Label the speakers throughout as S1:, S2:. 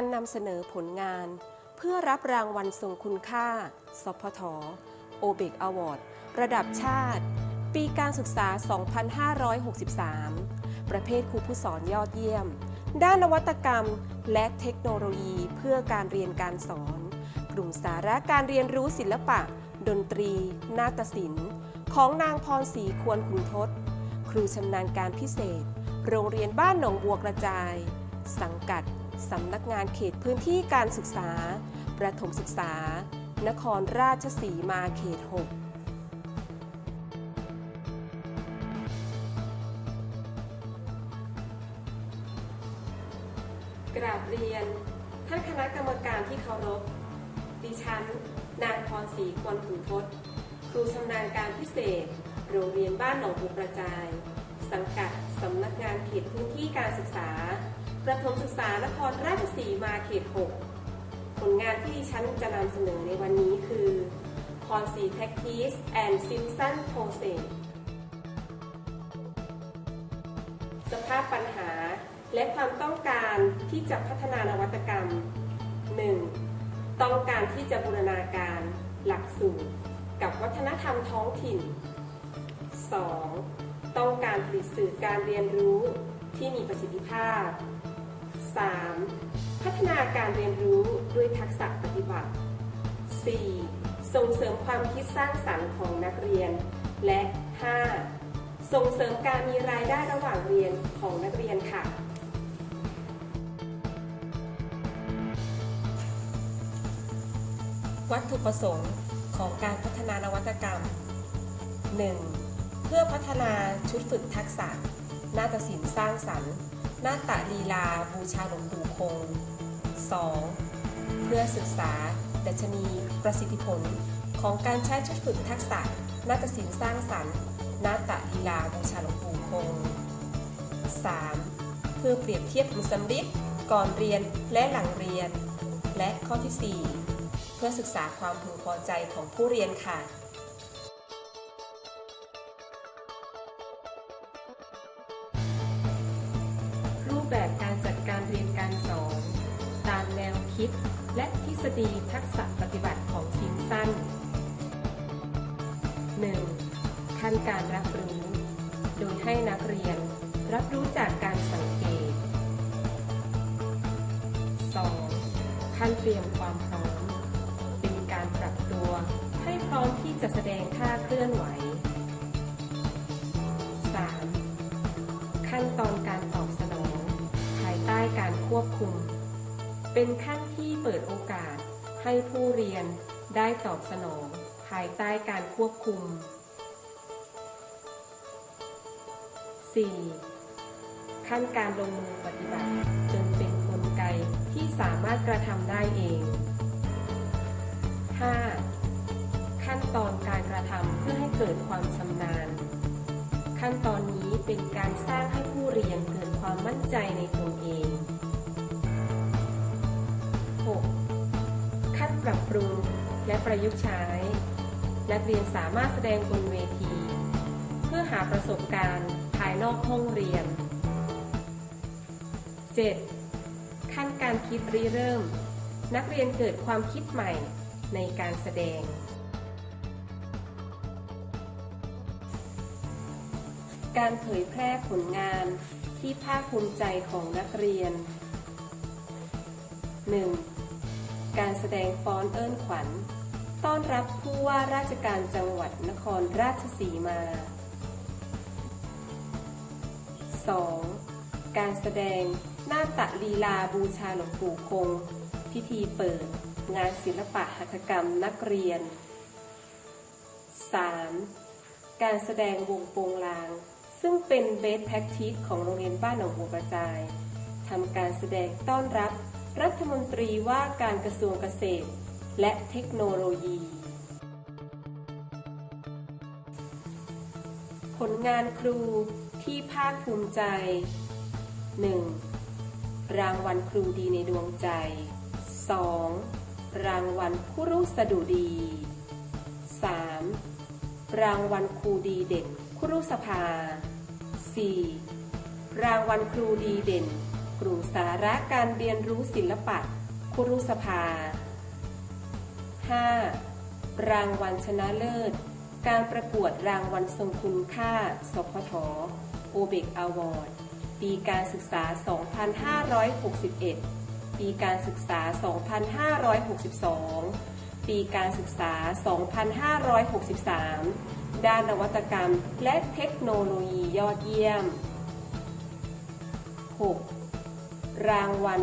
S1: การนำเสนอผลงาน เพื่อรับรางวัลทรงคุณค่า สพทโอเบกอวอร์ดระดับชาติ ปีการศึกษา 2563 ประเภทครูผู้สอนยอดเยี่ยม ด้านนวัตกรรม และเทคโนโลยีเพื่อการเรียนการสอน กลุ่มสาระการเรียนรู้ศิลปะ ดนตรี นาฏศิลป์ ของนางพรศรีควรขุนทศ ครูชำนาญการพิเศษ โรงเรียนบ้านหนองบัวกระจาย สังกัด สำนักงานเขตพื้นที่การศึกษา ประถมศึกษา นครราชสีมาเขต 6กราบเรียน ท่านคณะกรรมการที่เคารพ ดิฉัน นางพรศรีควรขุนทศครูชำนาญการพิเศษ โรงเรียนบ้านหนองบัวกระจาย สังกัดสำนักงานเขตพื้นที่การศึกษา ประถมศึกษานครราชสีมาเขต 6 ผลงานที่ดิฉันจะนำเสนอในวันนี้คือ Policy Practice and Simpson Process สภาพปัญหาและความต้องการที่จะพัฒนานวัตกรรม 1. ต้องการที่จะบูรณาการหลักสูตรกับวัฒนธรรมท้องถิ่น 2. ต้องการผลิตสื่อการเรียนรู้ที่มีประสิทธิภาพ 3. พัฒนาการเรียนรู้ด้วยทักษะปฏิบัติ 4. ส่งเสริมความคิดสร้างสรรค์ของนักเรียน และ 5. ส่งเสริมการมีรายได้ระหว่างเรียนของนักเรียนค่ะวัตถุประสงค์ของการพัฒนานวัตกรรม 1. เพื่อพัฒนาชุดฝึกทักษะ นาฏศิลป์สร้างสรรค์ หน้าฏลีลาบูชาหลวงปู่คง 2. เพื่อศึกษา ดัชนีประสิทธิผล ของการใช้ชุดฝึกทักษะนาฏศิลป์สร้างสรรค์นาฏลีลาบูชาหลวงปู่คง 3. เพื่อเปรียบเทียบผลสำลิดก่อนเรียนและหลังเรียน และข้อที่ 4 เพื่อศึกษาความพึงพอใจของผู้เรียนค่ะ คิด และทฤษฎีทักษะปฏิบัติของซิมสัน 1. ขั้นการรับรู้ โดยให้นักเรียนรับรู้จากการสังเกต 2. ขั้นเตรียมความพร้อม เป็นการปรับตัวให้พร้อมที่จะแสดงท่าเคลื่อนไหว 3. ขั้นตอนการตอบสนอง ภายใต้การควบคุม เป็นขั้นที่เปิดโอกาสให้ผู้เรียนได้ตอบสนอง ภายใต้การควบคุม 4. ขั้นการลงมือปฏิบัติ จนเป็นนกลไกที่สามารถกระทำได้เอง 5. ขั้นตอนการกระทำเพื่อให้เกิดความชำนาญ ขั้นตอนนี้เป็นการสร้างให้ผู้เรียนเกิดความมั่นใจในตนเอง รับปรุงและประยุกต์ใช้ นักเรียนสามารถแสดงบนเวที เพื่อหาประสบการณ์ภายนอกห้องเรียน 7. ขั้นการคิดริเริ่ม นักเรียนเกิดความคิดใหม่ในการแสดง การเผยแพร่ผลงานที่ภาคภูมิใจของนักเรียน 1. การแสดงฟ้อนเอิ้นขวัญ ต้อนรับผู้ว่าราชการจังหวัดนครราชสีมา 2. การแสดงหน้าตะลีลาบูชาหลวงปู่คง พิธีเปิด งานศิลปะหัตถกรรมนักเรียน 3. การแสดงวงโปงลาง ซึ่งเป็นเบสแพ็กทิสของโรงเรียนบ้านหนองบัวกระจายทำการแสดงต้อนรับ รัฐมนตรีว่าการกระทรวงเกษตร และเทคโนโลยี ผลงานครูที่ภาคภูมิใจ 1. รางวัลครูดีในดวงใจ 2. รางวัลผู้รู้สดุดี 3. รางวัลครูดีเด่นครูสภา 4. รางวัลครูดีเด่น กลุ่มสาระการเรียนรู้ศิลปะครุสภา 5. รางวัลชนะเลิศ การประกวดรางวัลทรงคุณค่า สพทโอเบกอวอร์ด ปีการศึกษา 2561 ปีการศึกษา 2562 ปีการศึกษา 2563 ด้านนวัตกรรมและเทคโนโลยียอดเยี่ยม 6. รางวัล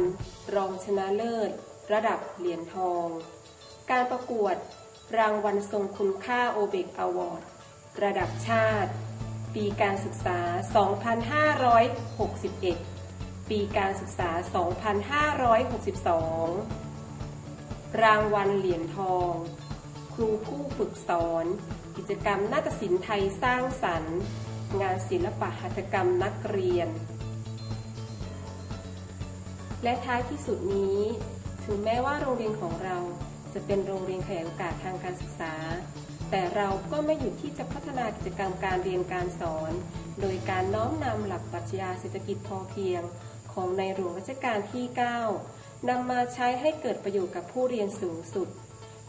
S1: รองชนะเลิศ ระดับเหรียญทอง การประกวด รางวัลทรงคุณค่าโอเบกอวอร์ดระดับชาติ ปีการศึกษา 2561 ปีการศึกษา 2562 รางวัลเหรียญทอง ครูผู้ฝึกสอน กิจกรรมนาฏศิลป์ไทยสร้างสรรค์ งานศิลปะหัตถกรรมนักเรียน และท้ายที่สุดนี้ ถึงแม้ว่าโรงเรียนของเราจะเป็นโรงเรียนขยายโอกาสทางการศึกษา แต่เราก็ไม่หยุดที่จะพัฒนากิจกรรมการเรียนการสอน โดยการน้อมนำหลักปรัชญาเศรษฐกิจพอเพียง ของในหลวงรัชกาลที่ 9นำมาใช้ให้เกิดประโยชน์กับผู้เรียนสูงสุด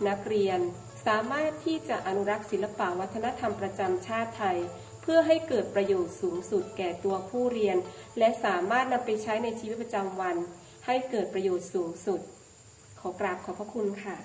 S1: นักเรียนสามารถที่จะอนุรักษ์ศิลปวัฒนธรรมประจำชาติไทย พื่อให้เกิดประโยชน์สูงสุดแก่ตัวผู้เรียน และสามารถนำไปใช้ในชีวิตประจำวัน ให้เกิดประโยชน์สูงสุด ขอกราบขอบพระคุณค่ะ